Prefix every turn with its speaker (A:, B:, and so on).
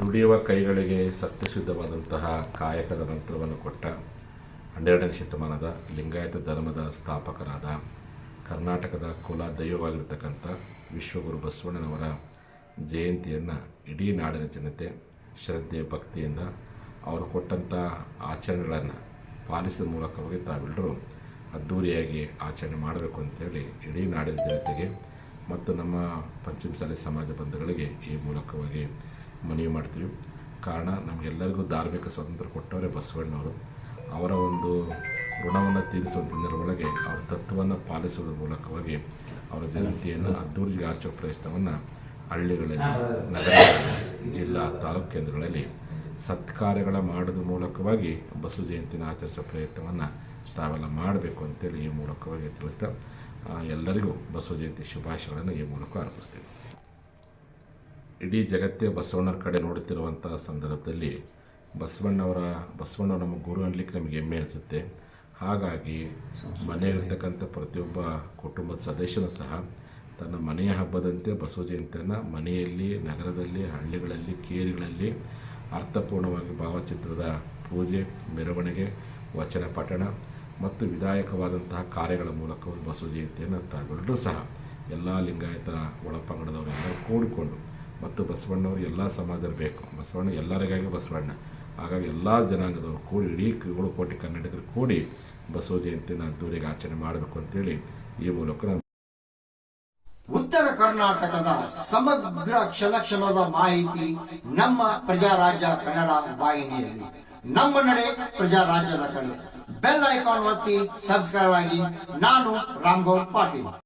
A: ದುಡಿಯುವ ಕೈಗಳಿಗೆ ಸತ್ಯಶುದ್ಧವಾದಂತಹ ಕಾಯಕದ ಮಂತ್ರವನ್ನು ಕೊಟ್ಟ ಹನ್ನೆರಡನೇ ಶತಮಾನದ ಲಿಂಗಾಯತ ಧರ್ಮದ ಸ್ಥಾಪಕರಾದ ಕರ್ನಾಟಕದ ಕುಲ ದೈವವಾಗಿರ್ತಕ್ಕಂಥ ವಿಶ್ವಗುರು ಬಸವಣ್ಣನವರ ಜಯಂತಿಯನ್ನು ಇಡೀ ನಾಡಿನ ಜನತೆ ಶ್ರದ್ಧೆ, ಭಕ್ತಿಯಿಂದ ಅವರು ಕೊಟ್ಟಂಥ ಆಚರಣೆಗಳನ್ನು ಪಾಲಿಸಿದ ಮೂಲಕವಾಗಿ ತಾವೆಲ್ಲರೂ ಅದ್ಧೂರಿಯಾಗಿ ಆಚರಣೆ ಮಾಡಬೇಕು ಅಂತೇಳಿ ಇಡೀ ನಾಡಿನ ಜನತೆಗೆ ಮತ್ತು ನಮ್ಮ ಪಂಚಮಸಾಲಿ ಸಮಾಜ ಬಂಧುಗಳಿಗೆ ಈ ಮೂಲಕವಾಗಿ ಮನವಿ ಮಾಡ್ತೀವಿ. ಕಾರಣ ನಮಗೆಲ್ಲರಿಗೂ ಧಾರ್ಮಿಕ ಸ್ವಾತಂತ್ರ್ಯ ಕೊಟ್ಟವರೇ ಬಸವಣ್ಣವರು. ಅವರ ಒಂದು ಋಣವನ್ನು ತೀರಿಸುವಂಥದ್ರ ಒಳಗೆ ಅವರ ತತ್ವವನ್ನು ಪಾಲಿಸುವುದರ ಮೂಲಕವಾಗಿ ಅವರ ಜಯಂತಿಯನ್ನು ಅದ್ದೂರಿಗೆ ಆಚರಿಸುವ ಪ್ರಯತ್ನವನ್ನು ಹಳ್ಳಿಗಳಲ್ಲಿ, ನಗರಗಳಲ್ಲಿ, ಜಿಲ್ಲಾ ತಾಲೂಕು ಕೇಂದ್ರಗಳಲ್ಲಿ ಸತ್ಕಾರ್ಯಗಳ ಮಾಡೋದ್ರ ಮೂಲಕವಾಗಿ ಬಸವ ಜಯಂತಿನ ಆಚರಿಸೋ ಪ್ರಯತ್ನವನ್ನು ತಾವೆಲ್ಲ ಮಾಡಬೇಕು ಅಂತೇಳಿ ಈ ಮೂಲಕವಾಗಿ ತಿಳಿಸ್ತಾ ಎಲ್ಲರಿಗೂ ಬಸವ ಜಯಂತಿ ಶುಭಾಶಯಗಳನ್ನು ಈ ಮೂಲಕ ಅರ್ಪಿಸ್ತೀವಿ. ಇಡೀ ಜಗತ್ತೇ ಬಸವಣ್ಣರ ಕಡೆ ನೋಡುತ್ತಿರುವಂಥ ಸಂದರ್ಭದಲ್ಲಿ ಬಸವಣ್ಣವರ ಬಸವಣ್ಣ ನಮ್ಮ ಗುರು ಅನ್ಲಿಕ್ಕೆ ನಮಗೆ ಹೆಮ್ಮೆ ಅನಿಸುತ್ತೆ. ಹಾಗಾಗಿ ಮನೆಯಲ್ಲಿರ್ತಕ್ಕಂಥ ಪ್ರತಿಯೊಬ್ಬ ಕುಟುಂಬದ ಸದಸ್ಯನೂ ಸಹ ತನ್ನ ಮನೆಯ ಹಬ್ಬದಂತೆ ಬಸವ ಜಯಂತಿಯನ್ನು ಮನೆಯಲ್ಲಿ, ನಗರದಲ್ಲಿ, ಹಳ್ಳಿಗಳಲ್ಲಿ, ಕೇರಿಗಳಲ್ಲಿ ಅರ್ಥಪೂರ್ಣವಾಗಿ ಭಾವಚಿತ್ರದ ಪೂಜೆ, ಮೆರವಣಿಗೆ, ವಚನ ಪಠಣ ಮತ್ತು ವಿಧಾಯಕವಾದಂತಹ ಕಾರ್ಯಗಳ ಮೂಲಕ ಬಸವ ಜಯಂತಿಯನ್ನು ತಾವೆಲ್ಲರೂ ಸಹ ಎಲ್ಲ ಲಿಂಗಾಯತ ಒಳಪಂಗಡದವರೆಲ್ಲ ಕೂಡಿಕೊಂಡು ಮತ್ತು ಬಸವಣ್ಣವರು ಎಲ್ಲ ಸಮಾಜದಲ್ಲಿ ಬೇಕು. ಬಸವಣ್ಣ ಎಲ್ಲರಿಗಾಗಿ ಬಸವಣ್ಣ. ಹಾಗಾಗಿ ಎಲ್ಲ ಜನಾಂಗದವರು ಕೂಡಿ, ಇಡೀ ಏಳು ಕೋಟಿ ಕನ್ನಡಿಗರು ಕೂಡಿ ಬಸವ ಜಯಂತಿನ ಅದ್ದೂರಿಗೆ ಆಚರಣೆ ಮಾಡಬೇಕು ಅಂತೇಳಿ ಈ ಮೂಲಕ
B: ಉತ್ತರ ಕರ್ನಾಟಕದ ಸಮಗ್ರ ಕ್ಷಣ ಕ್ಷಣದ ಮಾಹಿತಿ ನಮ್ಮ ಪ್ರಜಾರಾಜ್ಯ ಕನ್ನಡ ವಾಹಿನಿಯಲ್ಲಿ. ನಮ್ಮ ನಡೆ ಪ್ರಜಾರಾಜ್ಯದ ಕನ್ನಡ ಬೆಲ್ ಐಕಾನ್ ಒತ್ತಿ ಸಬ್ಸ್ಕ್ರೈಬ್ ಆಗಿ. ನಾನು ರಾಮ್ಗೌಡ್ ಪಾಟೀಲ್.